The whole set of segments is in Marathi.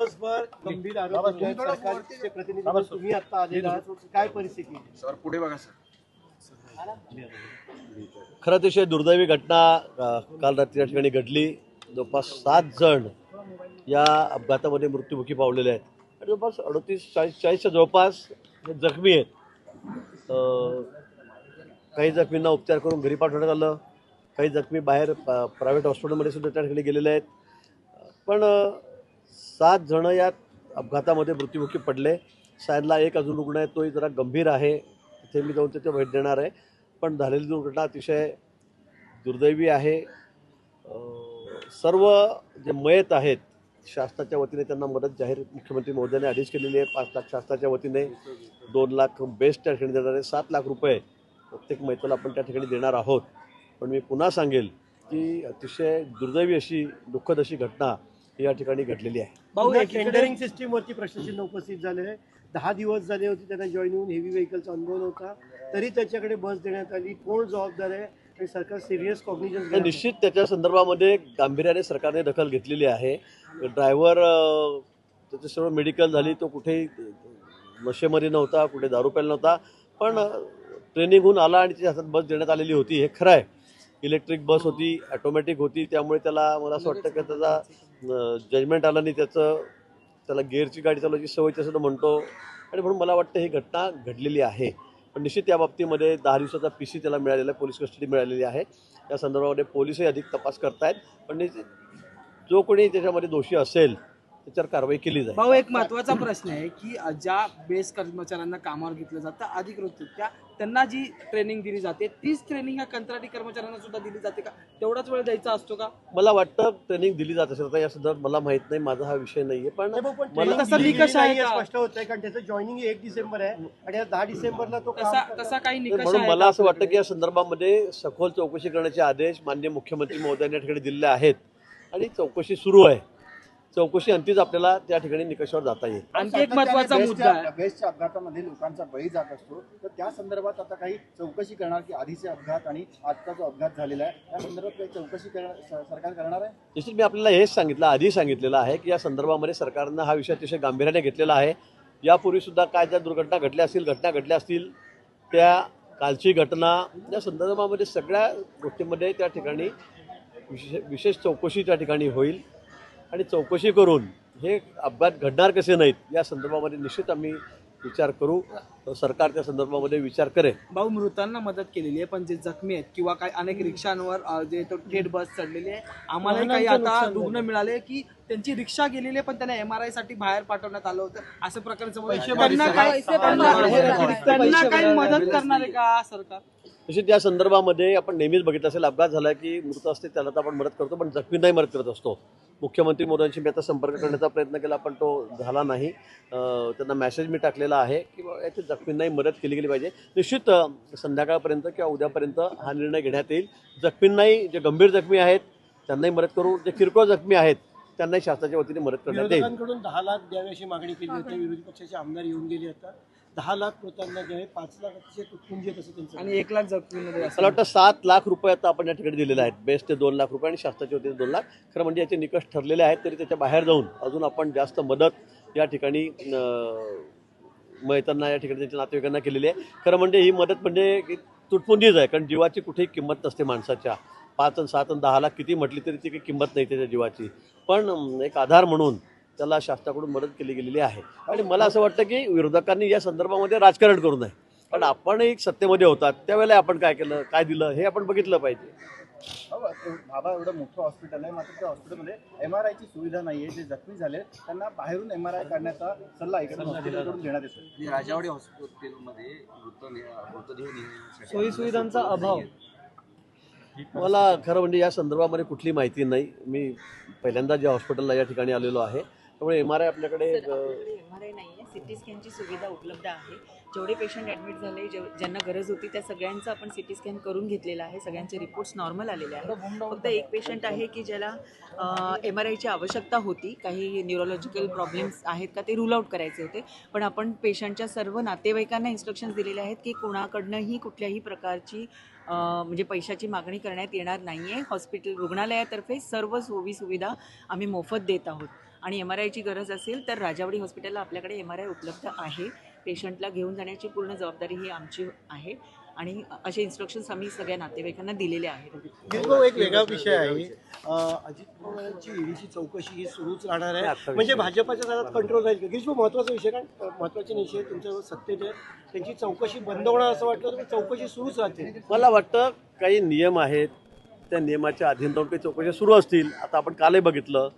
दिवसभर गंभीर आरोप होत आहेत. सरकारचे प्रतिनिधी म्हणून तुम्ही आता आलेला आहात. काय परिस्थिती आहे? सर पुढे बघा सर खरं अतिशय दुर्दैवी घटना अ, काल रात्री या ठिकाणी घडली जवळपास सात जण या अपघातामध्ये मृत्युमुखी पावलेले आहेत आणि जवळपास अडतीस चाळीस चाळीसच्या जवळपास हे जखमी आहेत अ, काही जखमींना उपचार करून घरी पाठवण्यात आलं काही जखमी बाहेर प्रायव्हेट हॉस्पिटलमध्ये सुद्धा त्या ठिकाणी गेलेले आहेत पण अ, सात जण या अपघातामध्ये मृत्युमुखी पडले. सायदला एक अजून रुग्ण आहे तोही जरा गंभीर आहे. तिथे मी जाऊन तिथे भेट देणार आहे. पण झालेली दुर्घटना अतिशय दुर्दैवी आहे. सर्व जे मयत आहेत शासनाच्या वतीने त्यांना मदत जाहीर मुख्यमंत्री महोदयाने आधीच केलेली आहे. पाच लाख शासनाच्या वतीने दोन लाख बेस्ट त्या ठिकाणी देणार आहे. सात लाख रुपये प्रत्येक मैताला आपण त्या ठिकाणी देणार आहोत. पण मी पुन्हा सांगेल की अतिशय दुर्दैवी अशी दुःखद अशी घटना या ठिकाणी घडलेली आहे. भाऊ टेंडरिंग सिस्टीम वरती प्रशासन उपस्थित झाले आहे दहा दिवस झाले होते त्यांना जॉईन होऊन हेवी व्हेकलचा अनुभव नव्हता. तरी त्याच्याकडे बस देण्यात आली कोण जबाबदार आहे आणि सरकार सिरियस कॉग्निजन्स निश्चित त्याच्या संदर्भामध्ये गांभीर्याने सरकारने दखल घेतलेली आहे. ड्रायव्हर त्याची सर्व मेडिकल झाली तो कुठेही नशेमध्ये नव्हता कुठे दारू प्यायला नव्हता. पण ट्रेनिंग होऊन आला आणि त्याच्या हातात बस देण्यात आलेली होती. हे खरं आहे. इलेक्ट्रिक बस होती ॲटोमॅटिक होती. त्यामुळे त्याला मला असं वाटतं की त्याचा जजमेंट आलं नाही त्याचं त्याला गेअरची गाडी चालवायची सवय तसं म्हणतो. आणि म्हणून मला वाटतं ही घटना घडलेली आहे. पण निश्चित या बाबतीमध्ये दहा दिवसाचा पी सी त्याला मिळालेला आहे पोलीस कस्टडी मिळालेली आहे. त्या संदर्भामध्ये पोलीसही अधिक तपास करतायत. पण जो कोणी त्याच्यामध्ये दोषी असेल त्याच्यावर कारवाई केली जाईल. भाऊ एक महत्त्वाचा प्रश्न आहे की ज्या बेस कर्मचाऱ्यांना कामावर घेतलं जातं अधिकृतरित्या त्यांना जी ट्रेनिंग दिली जाते तीच ट्रेनिंग ह्या कंत्राटी कर्मचाऱ्यांना सुद्धा दिली जाते का? तेवढाच वेळ द्यायचा असतो का? मला वाटतं ट्रेनिंग दिली जात असेल. या संदर्भात मला माहीत नाही माझा हा विषय नाहीये पण मला तसा निकष आहे का? स्पष्ट होत आहे कारण त्याचं जॉईनिंग एक डिसेंबर आहे आणि या दहा डिसेंबरला तो तसा काही निकष म्हणून मला असं वाटतं की? या संदर्भामध्ये सखोल चौकशी करण्याचे आदेश माननीय मुख्यमंत्री महोदयांनी या ठिकाणी दिलेले आहेत. आणि चौकशी सुरू आहे. चौकशी अंतीच आपल्याला त्या ठिकाणी निकषावर जाता येईल. आणखी एक महत्त्वाचा मुद्दा आहे. बेस्टच्या अपघातामध्ये लोकांचा बळी जात असतो. तर त्या संदर्भात आता काही चौकशी करणार की आधीचे अपघात आणि आजचा जो अपघात झालेला आहे त्या संदर्भात काही चौकशी सरकार करणार आहे? निश्चित मी आपल्याला हेच सांगितलं आधी सांगितलेलं आहे की या संदर्भामध्ये सरकारनं हा विषय अतिशय गांभीर्याने घेतलेला आहे. यापूर्वी सुद्धा काय ज्या दुर्घटना घडल्या असतील घटना घडल्या असतील त्या कालची घटना या संदर्भामध्ये सगळ्या गोष्टींमध्ये त्या ठिकाणी विशेष विशेष चौकशी त्या ठिकाणी होईल. आणि चौकशी करून हे अपघात घडणार कसे नाहीत या संदर्भामध्ये निश्चित आम्ही विचार करू. सरकार त्या संदर्भामध्ये विचार करेल. भाऊ मृतांना मदत केलेली आहे पण जे जखमी आहेत किंवा काही अनेक रिक्षांवर जे तो थेट बस चढलेली आहे आम्हालाही काही वाहनांचं आता रुग्ण मिळाले की त्यांची रिक्षा गेलेली आहे पण त्यांना एम आर आयसाठी बाहेर पाठवण्यात आलं होतं. असं प्रकारचं पैसे त्यांना काही मदत करणार आहे का सरकार? निश्चित या संदर्भामध्ये आपण नेहमीच बघितलं असेल अपघात झाला की मृत असते त्याला तर आपण मदत करतो पण जखमींनाही मदत करत असतो. मुख्यमंत्री मोदयांशी मी आता संपर्क करण्याचा प्रयत्न केला पण तो झाला नाही. त्यांना मेसेज मी टाकलेला आहे की याच्या जखमींनाही मदत केली गेली पाहिजे. निश्चित संध्याकाळपर्यंत किंवा उद्यापर्यंत हा निर्णय घेण्यात येईल. जखमींनाही जे गंभीर जखमी आहेत त्यांनाही मदत करू. जे किरकोळ जखमी आहेत त्यांनाही शासनाच्या वतीने मदत करण्यात येईल. दहा लाख द्यावी अशी मागणी केली होती. विरोधी पक्षाचे आमदार येऊन गेले आता. दहा लाख मृतांना द्यावे पाच लाख अतिशय आहेत असं त्यांचं आणि एक लाख जखमीमध्ये मला असेल. वाटतं सात लाख रुपये आता आपण या ठिकाणी दिलेले आहेत. बेस्ट ते दोन लाख रुपये आणि शासनाच्या वतीने दोन लाख. खरं म्हणजे याचे निकष ठरलेले आहेत तरी त्याच्या बाहेर जाऊन अजून आपण जास्त मदत या ठिकाणी अं, मयतांना या ठिकाणी त्यांच्या नातेवाईकांना केलेली आहे. खरं म्हणजे ही मदत म्हणजे की तुटपुंजीच आहे कारण जीवाची कुठेही किंमत नसते माणसाच्या. पाच आणि सात आणि दहा लाख किती म्हटली तरी ती काही किंमत नाही त्याच्या जीवाची. पण अं, एक आधार म्हणून त्याला शासनाकडून मदत केली गेलेली आहे. आणि मला असं वाटतं की विरोधकांनी या संदर्भामध्ये राजकारण करू नये. कारण आपण एक सत्तेमध्ये होतात. त्यावेळेला आपण काय केलं काय दिलं हे आपण बघितलं पाहिजे. बाबा एवढं मोठं हॉस्पिटल आहे. मात्र त्या हॉस्पिटलमध्ये एम आर आयची सुविधा नाही आहे जे जखमी झाले त्यांना बाहेरून एम आर आय काढण्याचा सल्ला इकडे हॉस्पिटलकडून देण्यात येतो राजावाडी हॉस्पिटलमध्ये मृतदेह सोयी सुविधांचा अभाव. मला खरं म्हणजे या संदर्भामध्ये कुठली माहिती नाही. मी पहिल्यांदा ज्या हॉस्पिटलला या ठिकाणी आलेलो आहे त्यामुळे एम आर आय आपल्याकडे एम आर आय नाही आहे सिटी स्कॅनची सुविधा उपलब्ध आहे. जेवढे पेशंट ॲडमिट झाले जेव ज्यांना गरज होती त्या सगळ्यांचं आपण सिटी स्कॅन करून घेतलेला आहे. सगळ्यांचे रिपोर्ट्स नॉर्मल आलेले आहेत. फक्त एक पेशंट आहे की ज्याला एम आर आयची आवश्यकता होती. काही न्यूरोलॉजिकल प्रॉब्लेम्स आहेत का ते रूल आउट करायचे होते. पण आपण पेशंटच्या सर्व नातेवाईकांना इन्स्ट्रक्शन्स दिलेले आहेत की कोणाकडनंही कुठल्याही प्रकारची म्हणजे पैशाची मागणी करण्यात येणार नाही आहे हॉस्पिटल रुग्णालयातर्फे सर्व सोयी सुविधा आम्ही मोफत देत आहोत. आणि एम आर आयची गरज असेल तर राजावडी हॉस्पिटलला आपल्याकडे एम आर आय उपलब्ध आहे. पेशंटला घेऊन जाण्याची पूर्ण जबाबदारी ही आमची आहे. आणि असे इन्स्ट्रक्शन्स आम्ही सगळ्या नातेवाईकांना दिलेले आहेत. एक वेगळा विषय आहे. अजित पवारांची ईडीची चौकशी ही सुरूच राहणार आहे. म्हणजे भाजपाच्या दारात कंट्रोल राहील का? गिरीश भाऊ महत्त्वाचा विषय कारण अं, महत्त्वाचे विषय तुमच्या सत्तेत आहे त्यांची चौकशी बंद होणार असं वाटलं तर चौकशी सुरूच राहते. मला वाटतं काही नियम आहेत. त्या नियमाच्या अधीन राहून काही चौकशा सुरू असतील. आता आपण कालही बघितलं.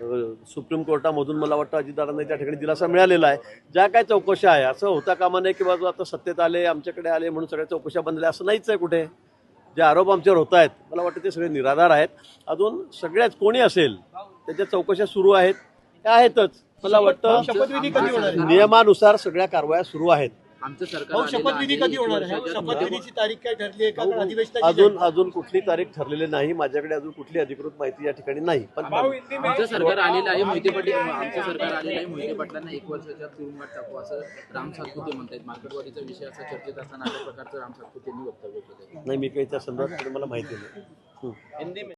सुप्रीम कोर्टामधून मला वाटतं अजितदारांना त्या ठिकाणी दिलासा मिळालेला आहे. ज्या काय चौकशा आहे असं होता कामा नाही की बाबा आता सत्तेत आले आमच्याकडे आले म्हणून सगळ्या चौकशा बंद झाल्या असं नाहीच आहे कुठे. जे आरोप आमच्यावर होत आहेत मला वाटतं ते सगळे निराधार आहेत. अजून सगळ्याच कोणी असेल त्याच्या चौकशा सुरू आहेत त्या आहेतच. मला वाटतं नियमानुसार सगळ्या कारवाया सुरू आहेत. आमचं सरकार भाऊ आलेलं शपथविधी आहे. कधी एक होणार आहे? वर्षाच्या शपथविधीची तारीख काय ठरली आहे? का कारण अधिवेशनाची अजून अजून कुठली तारीख ठरलेली नाही. माझ्याकडे अजून कुठली अधिकृत माहिती या ठिकाणी नाही. पण आमचं सरकार आलेलं आहे मोहिते पाटील आमचं सरकार आलेलं आहे मोहिते पाटलांना एक वर्षाच्या तुरुंगात टाकू असं राम सातपुते म्हणतायत. मार्केटवाडीचा विषय असा चर्चेत असताना अशा प्रकारचं राम सातपुतेंनी वक्तव्य केलं नाही मी काही त्या संदर्भात मला माहिती नाही.